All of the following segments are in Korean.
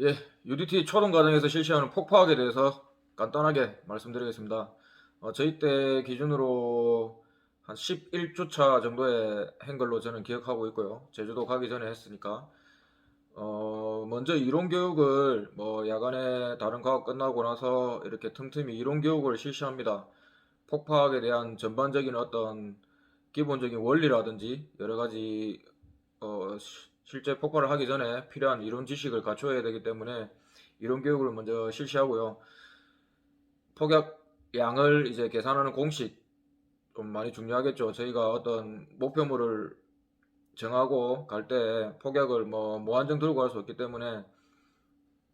예, UDT 초동 과정에서 실시하는 폭파학에 대해서 간단하게 말씀드리겠습니다. 어, 저희 때 기준으로 한 11주차 정도에 한 걸로 저는 기억하고 있고요. 제주도 가기 전에 했으니까. 어, 먼저 이론 교육을 뭐 야간에 다른 과학 끝나고 나서 이렇게 틈틈이 이론 교육을 실시합니다. 폭파학에 대한 전반적인 어떤 기본적인 원리라든지 여러 가지 어, 시- 실제 폭발을 하기 전에 필요한 이론 지식을 갖춰야 되기 때문에 이론 교육을 먼저 실시하고요. 폭약 양을 이제 계산하는 공식 좀 많이 중요하겠죠. 저희가 어떤 목표물을 정하고 갈 때 폭약을 뭐 무한정 들고 갈 수 없기 때문에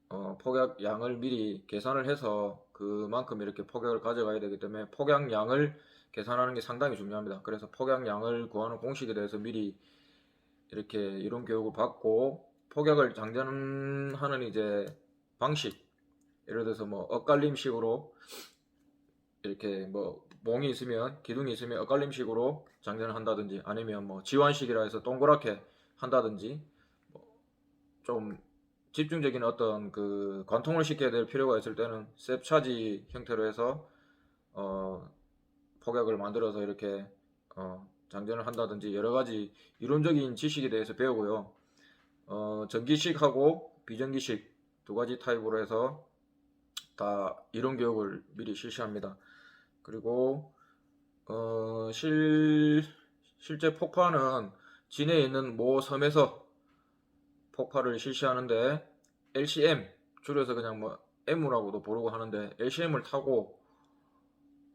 어, 폭약 양을 미리 계산을 해서 그만큼 이렇게 폭약을 가져가야 되기 때문에 폭약 양을 계산하는 게 상당히 중요합니다. 그래서 폭약 양을 구하는 공식에 대해서 미리 이렇게 이론 교육을 받고 폭약을 장전하는 이제 방식. 예를 들어서 뭐 엇갈림식으로 이렇게 뭐 몽이 있으면 기둥이 있으면 엇갈림식으로 장전을 한다든지 아니면 뭐 지환식이라 해서 동그랗게 한다든지 뭐좀 집중적인 어떤 그 관통을 시켜야 될 필요가 있을 때는 셉 차지 형태로 해서 어 폭약을 만들어서 이렇게 어 장전을 한다든지 여러 가지 이론적인 지식에 대해서 배우고요. 어, 전기식하고 비전기식 두 가지 타입으로 해서 다 이론 교육을 미리 실시합니다. 그리고 어, 실 실제 폭파는 진해에 있는 모 섬에서 폭파를 실시하는데 LCM 줄여서 그냥 뭐 M이라고도 부르고 하는데 LCM을 타고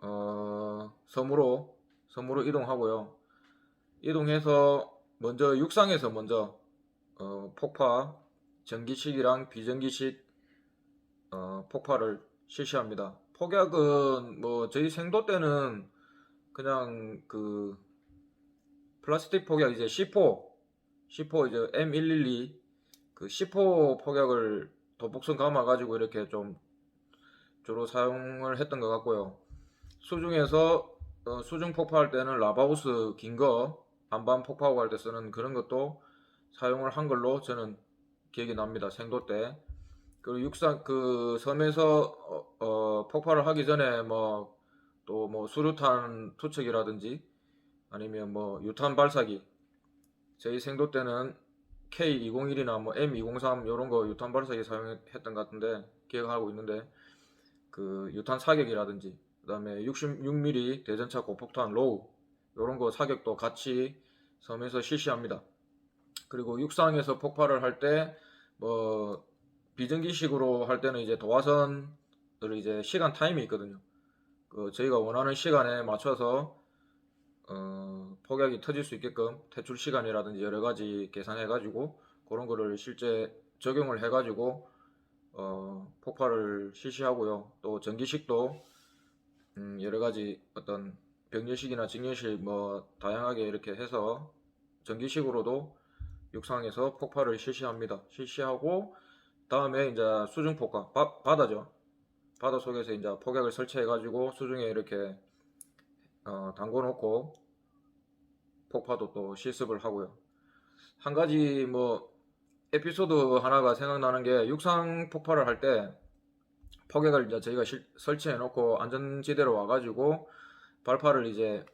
어, 섬으로 섬으로 이동하고요. 이동해서 먼저 육상에서 먼저 어, 폭파 전기식이랑 비전기식 어, 폭파를 실시합니다. 폭약은 뭐 저희 생도 때는 그냥 그 플라스틱 폭약 이제 C4 C4 이제 M112 그 C4 폭약을 도폭선 감아 가지고 이렇게 좀 주로 사용을 했던 것 같고요. 수중에서 어, 수중 폭파할 때는 라바우스 긴 거 반반 폭파하고 할 때 쓰는 그런 것도 사용을 한 걸로 저는 기억이 납니다. 생도 때. 그리고 육상 그 섬에서 어, 어, 폭발을 하기 전에 뭐또뭐 수류탄 투척이라든지 아니면 뭐 유탄 발사기 저희 생도 때는 K201이나 뭐 M203 이런 거 유탄 발사기 사용했던 것 같은데 기억하고 있는데 그 유탄 사격이라든지 그다음에 66mm 대전차 고폭탄 로우 이런 거 사격도 같이 섬에서 실시합니다. 그리고 육상에서 폭발을 할 때 뭐 비정기식으로 할 때는 이제 도화선을 이제 시간 타임이 있거든요. 그 저희가 원하는 시간에 맞춰서 어, 폭약이 터질 수 있게끔 퇴출 시간이라든지 여러 가지 계산해 가지고 그런 거를 실제 적용을 해 가지고 어, 폭발을 실시하고요. 또 전기식도 음, 여러 가지 어떤 병렬식이나 직렬식 뭐 다양하게 이렇게 해서 전기식으로도 육상에서 폭발을 실시합니다. 실시하고 다음에 이제 수중 바, 바다죠. 바다 속에서 이제 폭약을 설치해 가지고 수중에 이렇게 어, 담궈 놓고 폭파도 또 실습을 하고요. 한 가지 뭐 에피소드 하나가 생각나는 게 육상 폭발을 할 때 폭약을 이제 저희가 실- 설치해 놓고 안전지대로 와가지고 발파를 이제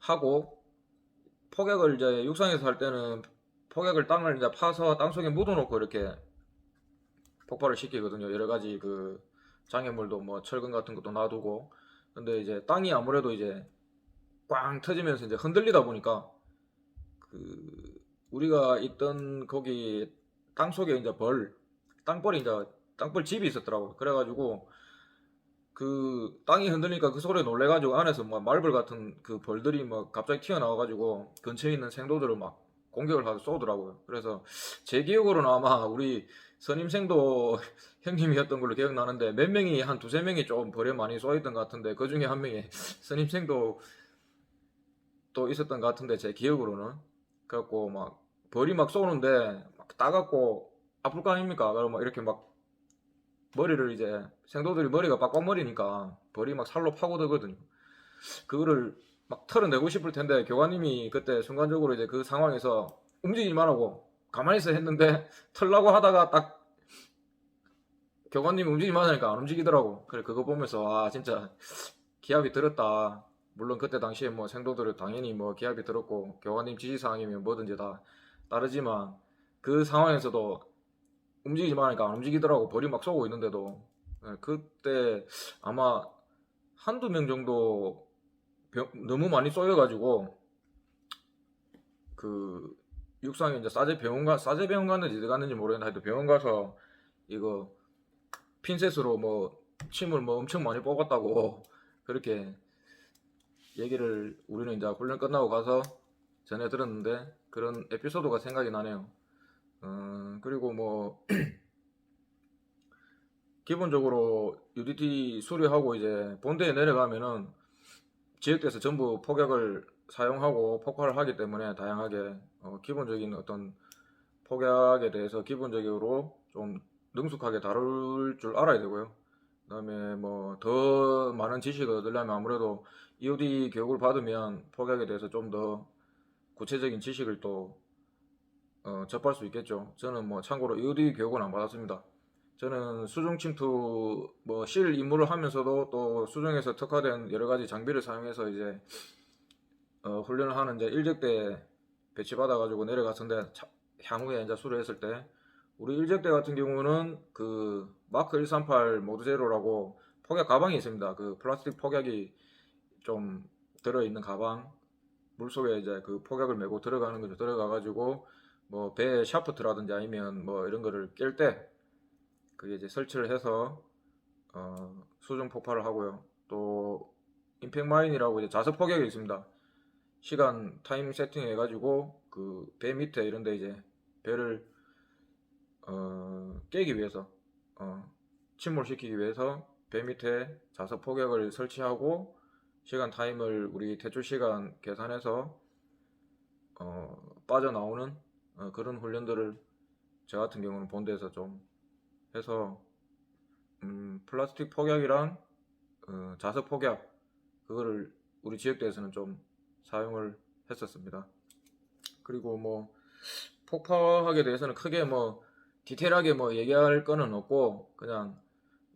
하고 폭약을 이제 육상에서 할 때는 폭약을 땅을 이제 파서 땅 속에 묻어놓고 이렇게 폭발을 시키거든요. 여러 가지 그 장애물도 뭐 철근 같은 것도 놔두고 근데 이제 땅이 아무래도 이제 꽝 터지면서 이제 흔들리다 보니까 그 우리가 있던 거기 땅 속에 이제 벌 땅벌이 이제 땅벌 집이 있었더라고. 그래가지고 그 땅이 흔들리니까 그 소리에 놀래가지고 안에서 막 말벌 같은 그 벌들이 막 갑자기 튀어나와가지고 근처에 있는 생도들을 막 공격을 하고 쏘더라고요. 그래서 제 기억으로는 아마 우리 선임생도 형님이었던 걸로 기억나는데 몇 명이 한 두세 명이 좀 벌에 많이 쏘였던 것 같은데 그 중에 한 명이 선임생도 또 있었던 것 같은데 제 기억으로는 그래갖고 막 벌이 막 쏘는데 막 따갑고 아플 거 아닙니까? 그럼 막 이렇게 막 머리를 이제 생도들이 머리가 빡빡머리니까 벌이 막 살로 파고들거든요. 그거를 막 털어내고 싶을 텐데 교관님이 그때 순간적으로 이제 그 상황에서 움직이지 말라고 가만히 있어 했는데 털라고 하다가 딱 교관님이 움직이면 하니까 안 움직이더라고. 그래 그거 보면서 아 진짜 기합이 들었다. 물론 그때 당시에 뭐 생도들은 당연히 뭐 기합이 들었고 교관님 지시사항이면 뭐든지 다 따르지만 그 상황에서도 움직이지 마니까 안 움직이더라고. 벌이 막 쏘고 있는데도 예, 그때 아마 한두 명 정도 병- 너무 많이 쏘여가지고 그 육상에 이제 싸제 병원 가 싸제 병원 갔는지 어디 갔는지 모르겠는데 하여튼 병원 가서 이거 핀셋으로 뭐 침을 뭐 엄청 많이 뽑았다고 그렇게 얘기를 우리는 이제 훈련 끝나고 가서 전해 들었는데 그런 에피소드가 생각이 나네요. 어, 그리고 뭐 기본적으로 UDT 수리하고 이제 본대에 내려가면은 지역대에서 전부 폭약을 사용하고 폭발을 하기 때문에 다양하게 어, 기본적인 어떤 폭약에 대해서 기본적으로 좀 능숙하게 다룰 줄 알아야 되고요. 그 다음에 뭐 더 많은 지식을 얻으려면 아무래도 EOD 교육을 받으면 폭약에 대해서 좀 더 구체적인 지식을 또 어, 접할 수 있겠죠. 저는 뭐 참고로 EOD 교육은 안 받았습니다. 저는 수중 침투 뭐 실 임무를 하면서도 또 수중에서 특화된 여러 가지 장비를 사용해서 이제 어, 훈련을 하는 이제 일적대 배치 받아가지고 내려갔었는데 차- 향후에 이제 수료했을 때 우리 일적대 같은 경우는 그 마크 138 모드 제로라고 폭약 가방이 있습니다. 그 플라스틱 폭약이 좀 들어있는 가방 물속에 이제 그 폭약을 메고 들어가는 거죠. 들어가가지고 뭐배 샤프트라든지 아니면 뭐 이런 거를 깰 때 그게 이제 설치를 해서 어, 수중 폭발을 하고요. 또 임팩 마인이라고 이제 자석 폭약이 있습니다. 시간 타임 세팅 해 가지고 그 배 밑에 이런 데 이제 배를 어, 깨기 위해서 어, 침몰시키기 위해서 배 밑에 자석 폭약을 설치하고 시간 타임을 우리 대출 시간 계산해서 어, 빠져나오는 어, 그런 훈련들을 저 같은 경우는 본대에서 좀 해서 음, 플라스틱 폭약이랑 어, 자석 폭약 그거를 우리 지역대에서는 좀 사용을 했었습니다. 그리고 뭐 폭파하게 대해서는 크게 뭐 디테일하게 뭐 얘기할 거는 없고 그냥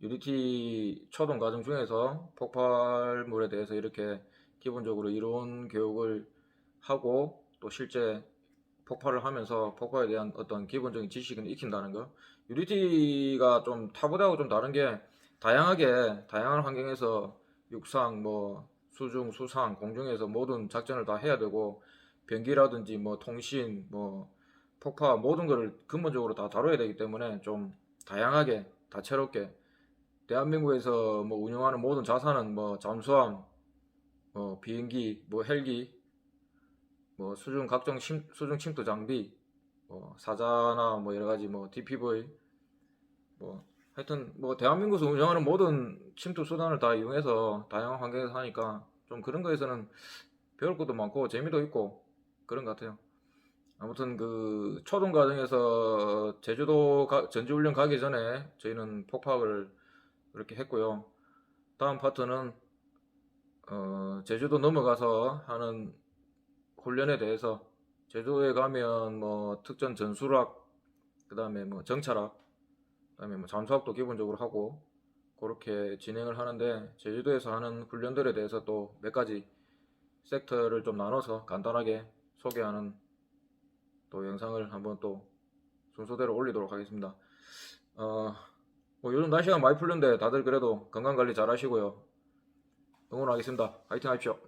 UDT 초동 과정 중에서 폭발물에 대해서 이렇게 기본적으로 이론 교육을 하고 또 실제 폭발을 하면서 폭발에 대한 어떤 기본적인 지식은 익힌다는 거. UDT가 좀 타부대하고 좀 다른 게 다양하게 다양한 환경에서 육상 뭐 수중 수상 공중에서 모든 작전을 다 해야 되고 변기라든지 뭐 통신 뭐 폭파 모든 거를 근본적으로 다 다뤄야 되기 때문에 좀 다양하게 다채롭게 대한민국에서 뭐 운영하는 모든 자산은 뭐 잠수함 뭐 비행기 뭐 헬기 뭐 수중 각종 침, 수중 침투 장비 뭐 사자나 뭐 여러 가지 뭐 DPV 뭐 하여튼 뭐 대한민국에서 운영하는 모든 침투 수단을 다 이용해서 다양한 환경에서 하니까 좀 그런 거에서는 배울 것도 많고 재미도 있고 그런 것 같아요. 아무튼 그 초등 과정에서 제주도 가- 전지훈련 가기 전에 저희는 폭파를 그렇게 했고요. 다음 파트는 어, 제주도 넘어가서 하는 훈련에 대해서 제주도에 가면 뭐 특전 전술학 그다음에 뭐 정찰학 그다음에 뭐 잠수학도 기본적으로 하고 그렇게 진행을 하는데 제주도에서 하는 훈련들에 대해서 또 몇 가지 섹터를 좀 나눠서 간단하게 소개하는 또 영상을 한번 또 순서대로 올리도록 하겠습니다. 어, 뭐 요즘 날씨가 많이 풀렸는데 다들 그래도 건강 관리 잘 하시고요. 응원하겠습니다. 화이팅 하십시오.